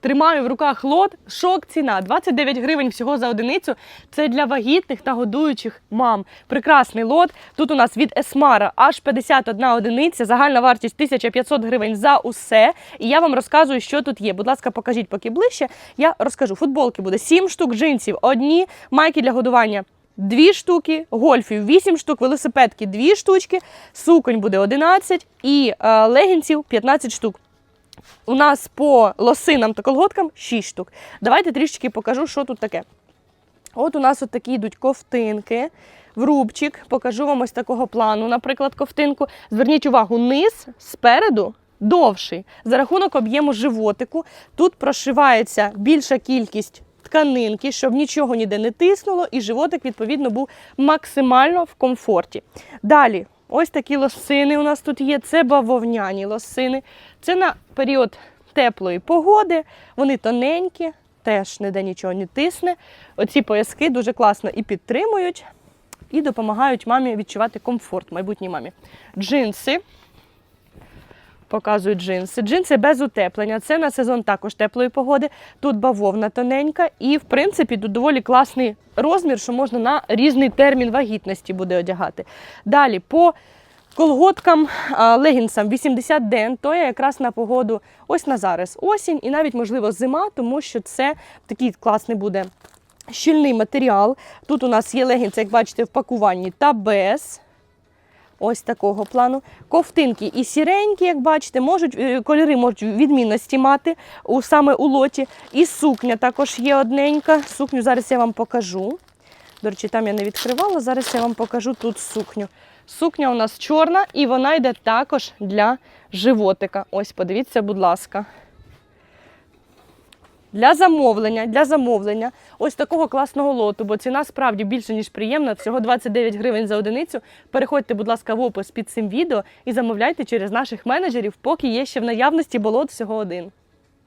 Тримаю в руках лот. Шок ціна. 29 гривень всього за одиницю. Це для вагітних та годуючих мам. Прекрасний лот. Тут у нас від Есмара аж 51 одиниця. Загальна вартість 1500 гривень за усе. І я вам розказую, що тут є. Будь ласка, покажіть поки ближче. Я розкажу. Футболки буде 7 штук, джинсів одні, майки для годування. Дві штуки, гольфів 8 штук, велосипедки 2 штучки, суконь буде 11 і е, легінців 15 штук. У нас по лосинам та колготкам 6 штук. Давайте трішечки покажу, що тут таке. От у нас от такі йдуть ковтинки. В рубчик покажу вам ось такого плану, наприклад, ковтинку. Зверніть увагу, низ спереду довший. За рахунок об'єму животику тут прошивається більша кількість тканинки, щоб нічого ніде не тиснуло, і животик, відповідно, був максимально в комфорті. Далі, ось такі лосини у нас тут є. Це бавовняні лосини. Це на період теплої погоди. Вони тоненькі, теж ніде нічого не тисне. Оці пояски дуже класно і підтримують, і допомагають мамі відчувати комфорт майбутній мамі. Джинси. Показую джинси. Джинси без утеплення. Це на сезон також теплої погоди. Тут бавовна тоненька, і в принципі тут доволі класний розмір, що можна на різний термін вагітності буде одягати. Далі по колготкам, легінсам 80 ден, то є якраз на погоду ось на зараз осінь і навіть можливо зима, тому що це такий класний буде щільний матеріал. Тут у нас є легінси, як бачите, в пакуванні та без. Ось такого плану. Ковтинки і сіренькі, як бачите, можуть, е, кольори можуть відмінності мати у, саме у лоті. І сукня також є одненька. Сукню зараз я вам покажу. До речі, там я не відкривала. Зараз я вам покажу тут сукню. Сукня у нас чорна і вона йде також для животика. Ось, подивіться, будь ласка. Для замовлення, для замовлення ось такого класного лоту, бо ціна справді більше, ніж приємна, всього 29 гривень за одиницю. Переходьте, будь ласка, в опис під цим відео і замовляйте через наших менеджерів, поки є ще в наявності, болот всього один.